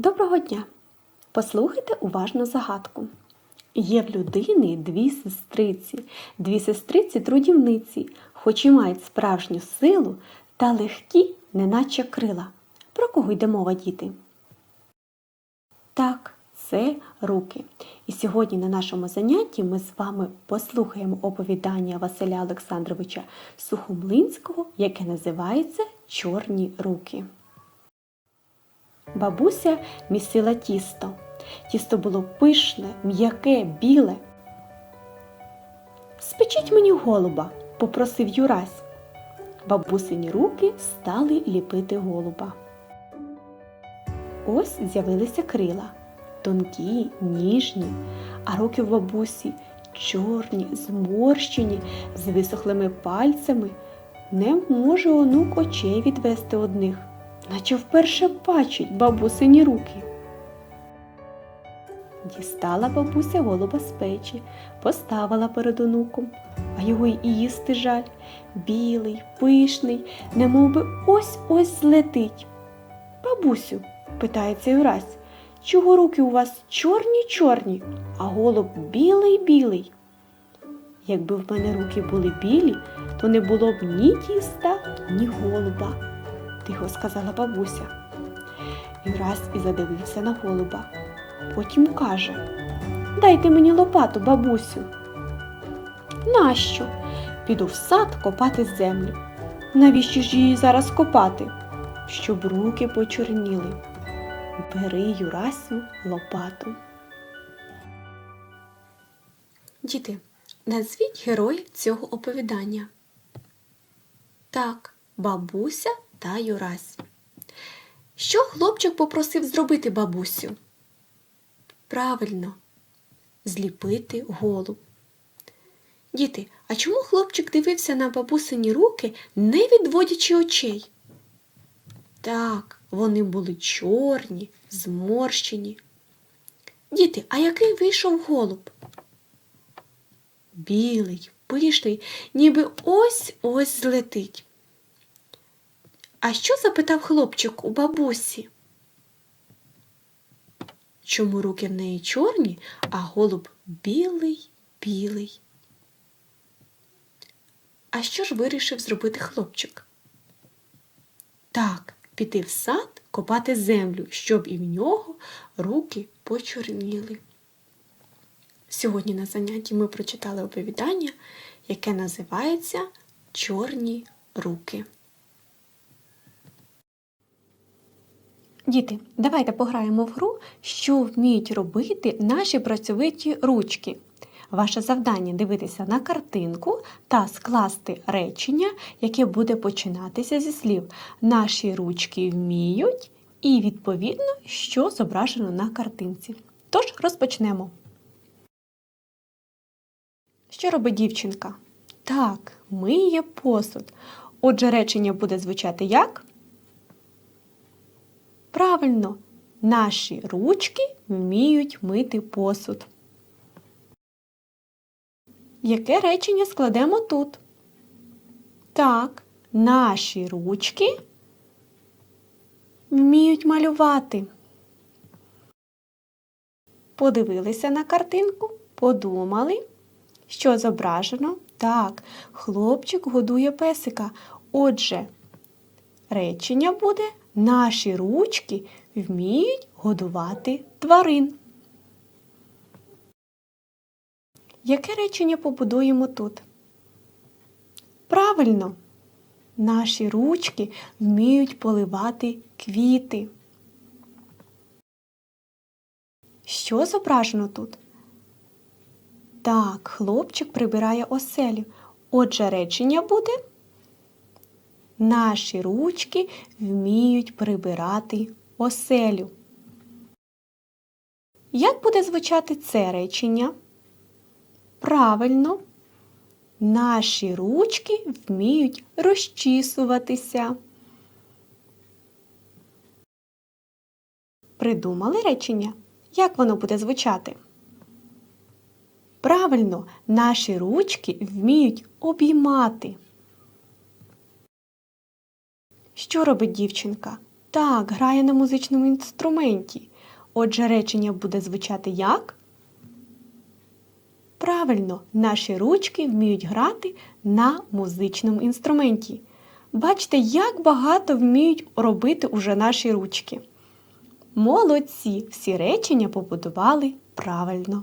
Доброго дня! Послухайте уважно загадку. Є в людини дві сестриці, дві сестриці трудівниці, хоч і мають справжню силу та легкі, неначе крила. Про кого йде мова, діти? Так, це руки. І сьогодні на нашому занятті ми з вами послухаємо оповідання Василя Олександровича Сухомлинського, яке називається Чорні руки. Бабуся місила тісто. Тісто було пишне, м'яке, біле. Спечіть мені голуба, попросив Юрась. Бабусині руки стали ліпити голуба. Ось з'явилися крила, тонкі, ніжні, а руки в бабусі чорні, зморщені, з висохлими пальцями. Не може онук очей відвести одних, наче вперше бачить бабусині руки. Дістала бабуся голуба з печі, поставила перед онуком, а його й їсти жаль. Білий, пишний, немов би ось-ось злетить. Бабусю, питається Юрась, чого руки у вас чорні-чорні, а голуб білий-білий? Якби в мене руки були білі, то не було б ні тіста, ні голуба, тихо сказала бабуся. Юрась і задивився на голуба. Потім каже Дайте мені лопату, бабусю. Нащо? Піду в сад копати землю. Навіщо ж її зараз копати? Щоб руки почорніли. Бери, Юрасю, лопату. Діти, назвіть героїв цього оповідання. Так, бабуся та Юрась. Що хлопчик попросив зробити бабусю? Правильно, зліпити голуб. Діти, а чому хлопчик дивився на бабусині руки, не відводячи очей? Так, вони були чорні, зморщені. Діти, а який вийшов голуб? Білий, пишний, ніби ось-ось злетить. А що запитав хлопчик у бабусі? Чому руки в неї чорні, а голуб білий, білий? А що ж вирішив зробити хлопчик? Так, піти в сад копати землю, щоб і в нього руки почорніли. Сьогодні на занятті ми прочитали оповідання, яке називається Чорні руки. Діти, давайте пограємо в гру, що вміють робити наші працьовиті ручки. Ваше завдання дивитися на картинку та скласти речення, яке буде починатися зі слів Наші ручки вміють і, відповідно, що зображено на картинці. Тож розпочнемо. Що робить дівчинка? Так, миє посуд. Отже, речення буде звучати як? Правильно, наші ручки вміють мити посуд. Яке речення складемо тут? Так, наші ручки вміють малювати. Подивилися на картинку, подумали, що зображено. Так, хлопчик годує песика. Отже, речення буде Наші ручки вміють годувати тварин. Яке речення побудуємо тут? Правильно, наші ручки вміють поливати квіти. Що зображено тут? Так, хлопчик прибирає оселю. Отже, речення буде Наші ручки вміють прибирати оселю. Як буде звучати це речення? Правильно, наші ручки вміють розчісуватися. Придумали речення? Як воно буде звучати? Правильно, наші ручки вміють обіймати. Що робить дівчинка? Так, грає на музичному інструменті. Отже, речення буде звучати як? Правильно, наші ручки вміють грати на музичному інструменті. Бачите, як багато вміють робити уже наші ручки. Молодці! Всі речення побудували правильно.